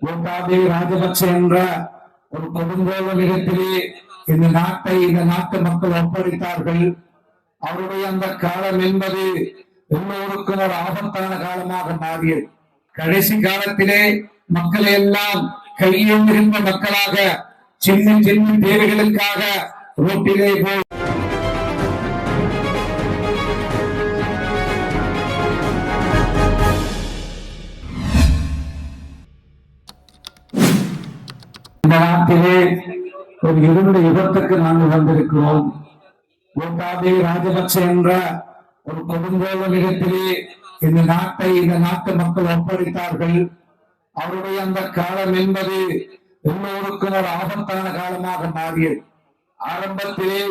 கோட்டாபி ராஜபக்ச என்ற ஒரு கொடுங்கோலனிடத்திலே இந்த நாட்டை இந்த நாட்டு மக்கள் ஒப்படைத்தார்கள். அவருடைய அந்த காலம் என்பது எல்லோருக்கும் ஒரு ஆபத்தான காலமாக மாறியது. கடைசி காலத்திலே மக்களை எல்லாம் கையேந்துகின்ற மக்களாக சின்ன சின்ன தேவைகளுக்காக ரோட்டிலே போய் நாட்டிலே ஒரு இருண்ட யுகத்துக்கு நாங்கள் வந்திருக்கிறோம். கோட்டாபி ராஜபக்ச என்ற ஒரு கொடுங்கோலனிடத்திலே இந்த நாட்டை இந்த நாட்டு மக்கள் ஒப்படைத்தார்கள். அவருடைய அந்த காலம் என்பது எல்லோருக்கும் ஒரு ஆபத்தான காலமாக மாறியது. ஆரம்பத்திலே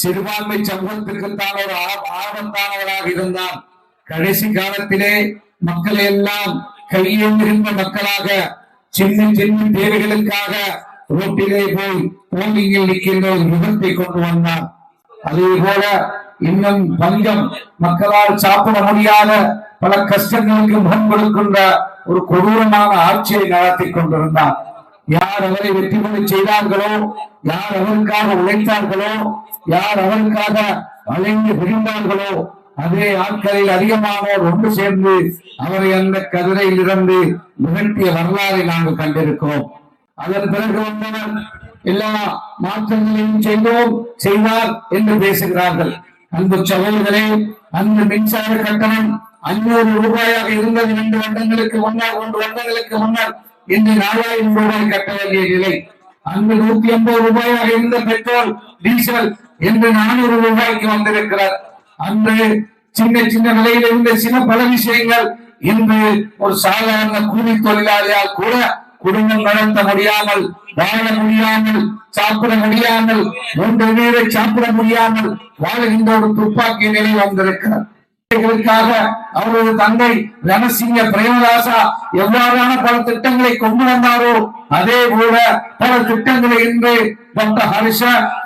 சிறுபான்மை சமூகத்திற்குத்தான் ஒரு ஆபத்தானவராக இருந்தார் கடைசி காலத்திலே மக்களை எல்லாம் கையேந்துகின்ற மக்களாக சின்ன சின்ன தேவைகளுக்காக ரோட்டிலே போய் போலிங்கில் நிற்கின்ற ஒரு விபத்தை கொண்டு வந்தார் அதே போல இன்னும் பஞ்சம் மக்களால் சாப்பிட முடியாத பல கஷ்டங்களுக்கு முகம் கொடுக்கின்ற ஒரு கொடூரமான ஆட்சியை நடத்தி கொண்டிருந்தார் யார் அவரை வெற்றி கொண்டு செய்தார்களோ யார் அவருக்காக உழைத்தார்களோ யார் அவருக்காக வளைந்து விரிந்தார்களோ அதே ஆட்களில் அதிகமானோர் ஒன்று சேர்ந்து அவரை அந்த கதிரையில் இருந்து நிகழ்த்திய வரலாறை நாங்கள் கண்டிருக்கிறோம். அதன் பிறகு வந்தவர் எல்லா மாற்றங்களையும் செய்தோம் செய்தார் என்று பேசுகிறார்கள். அன்பு சகோதரர்களே அந்த மின்சார கட்டணம் அஞ்சூறு ரூபாயாக இருந்தது ரெண்டு வருடங்களுக்கு முன்னர் ஒன்று வருடங்களுக்கு முன்னர். இன்று நாலாயிரம் ரூபாய் கட்ட வேண்டிய நிலை. அங்கு நூத்தி ஐம்பது ரூபாயாக இருந்த பெட்ரோல் டீசல் என்று நானூறு ரூபாய்க்கு வந்திருக்கிறார். அன்று சின்ன சின்ன விலையில் இருந்த சில பல விஷயங்கள் இன்று ஒரு சாதாரண கூலி தொழிலாளியால் கூட குடும்பம் நடத்த முடியாமல் வாழ முடியாமல் சாப்பிட முடியாமல் மூன்று பேரை சாப்பிட முடியாமல் வாழுகின்ற ஒரு துப்பாக்கி நிலை வந்திருக்கிறார் அவரது தந்தை ரணசிங்க பிரேமதாசா எவ்வாறான பல திட்டங்களை கொண்டு வந்தாரோ அதே போல பல திட்டங்களை இன்று டாக்டர் ஹரிஷ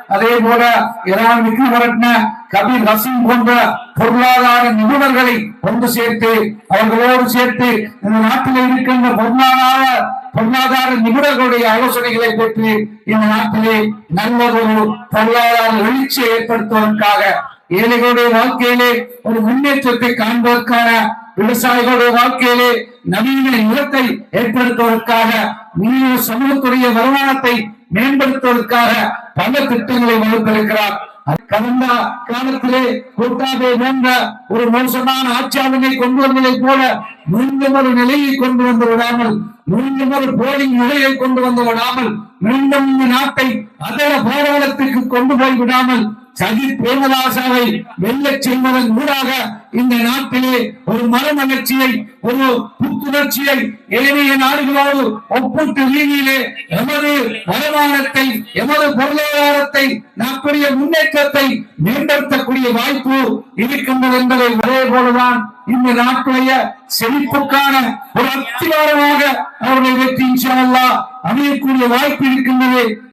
அதே போல இரான் விக்ரமரட்ன கபீர் ஹசீம் போன்ற பொருளாதார நிபுணர்களை கொண்டு சேர்த்து அவர்களோடு சேர்த்து இந்த நாட்டில் இருக்கின்ற பொருளாதார பொருளாதார நிபுணர்களுடைய ஆலோசனைகளை பெற்று இந்த நாட்டிலே நல்லதொரு பொருளாதார எழுச்சியை ஏற்படுத்துவதற்காக ஏழைகளுடைய வாழ்க்கையிலே ஒரு முன்னேற்றத்தை காண்பதற்கான விவசாயிகளுடைய வாழ்க்கையிலே நவீன நிலத்தை ஏற்படுத்துவதற்காக நீர் சமூகத்துடைய வருமானத்தை மேம்படுத்துவதற்காக பல திட்டங்களை வகுத்திருக்கிறார். கடந்த காலத்திலே கூட்டாவே போன்ற ஒரு மோசமான ஆட்சியாளர்களை கொண்டு வந்ததைப் போல மீண்டும் ஒரு நிலையை கொண்டு வந்து விடாமல் மீண்டும் ஒரு போலிங் நிலையை கொண்டு வந்து விடாமல் மீண்டும் இந்த நாட்டை அதர போராளத்திற்கு கொண்டு போய் விடாமல் சஜித் பிரேமதாசாவை வெல்லச் செய்வதன் ஊடாக இந்த நாட்டிலே ஒரு மறுமலர்ச்சியை ஒரு புத்துணர்ச்சியை எளிமைய நாடுகளோடு ஒப்பிட்டு ரீதியிலே எமது வருமானத்தை எமது பொருளாதாரத்தை நாட்டுடைய முன்னேற்றத்தை மேம்படுத்தக்கூடிய வாய்ப்பு இருக்கின்றது என்பதை ஒரே போலதான் இந்த நாட்டுடைய செழிப்புக்கான ஒரு அத்திவாரமாக அவருடைய வெற்றி இன்ஷா அமையக்கூடிய வாய்ப்பு இருக்கின்றது.